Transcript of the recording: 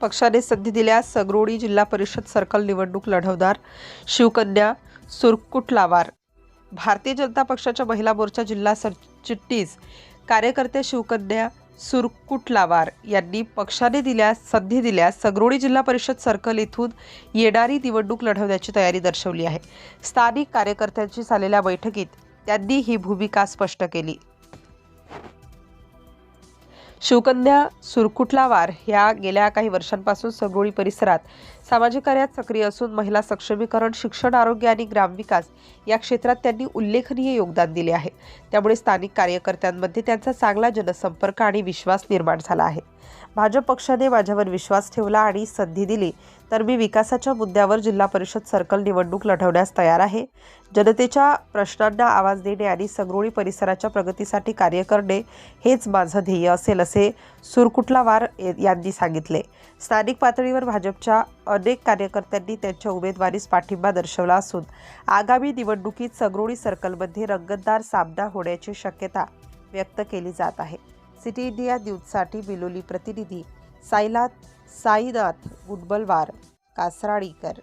पक्षाने संधी दिल्यास सगरोडी जिल्हा परिषद सर्कल निवडणूक लढवणार शिवकन्या सुरकुटलावार. भारतीय जनता पक्षाच्या महिला मोर्चा जिल्हा सरचिटणीस कार्यकर्ते शिवकन्या सुरकुटलावार यांनी पक्षाने दिल्यास संधी दिल्यास सगरोडी जिल्हा परिषद सर्कल येथून येणारी निवडणूक लढवण्याची तयारी दर्शवली आहे. स्थानिक कार्यकर्त्यांशी झालेल्या बैठकीत त्यांनी ही भूमिका स्पष्ट केली. शिवकन्या सुरकुटलावार ह्या गेल्या काही वर्षांपासून सगोळी परिसरात सामाजिक कार्यात सक्रिय असून महिला सक्षमीकरण शिक्षण आरोग्य आणि ग्रामविकास या क्षेत्रात त्यांनी उल्लेखनीय योगदान दिले आहे. त्यामुळे स्थानिक कार्यकर्त्यांमध्ये त्यांचा चांगला जनसंपर्क आणि विश्वास निर्माण झाला आहे. भाजप पक्षाने माझ्यावर विश्वास ठेवला आणि संधी दिली तर मी विकासाच्या मुद्द्यावर जिल्हा परिषद सर्कल निवडणूक लढवण्यास तयार आहे. जनतेच्या प्रश्नांना आवाज देणे आणि संगरोळी परिसराच्या प्रगतीसाठी कार्य करणे हेच माझं ध्येय असेल असे सुरकुटलावार यांनी सांगितले. स्थानिक पातळीवर भाजपच्या अनेक कार्यकर्त्यांनी त्यांच्या उमेदवारीस पाठिंबा दर्शवला असून आगामी निवडणुकीत सगरोळी सर्कलमध्ये रंगतदार सामना होण्याची शक्यता व्यक्त केली जात आहे. सिटी इंडिया न्यूजसाठी बिलोली प्रतिनिधी साईलात साईनाथ गुडबलवार कासराळीकर.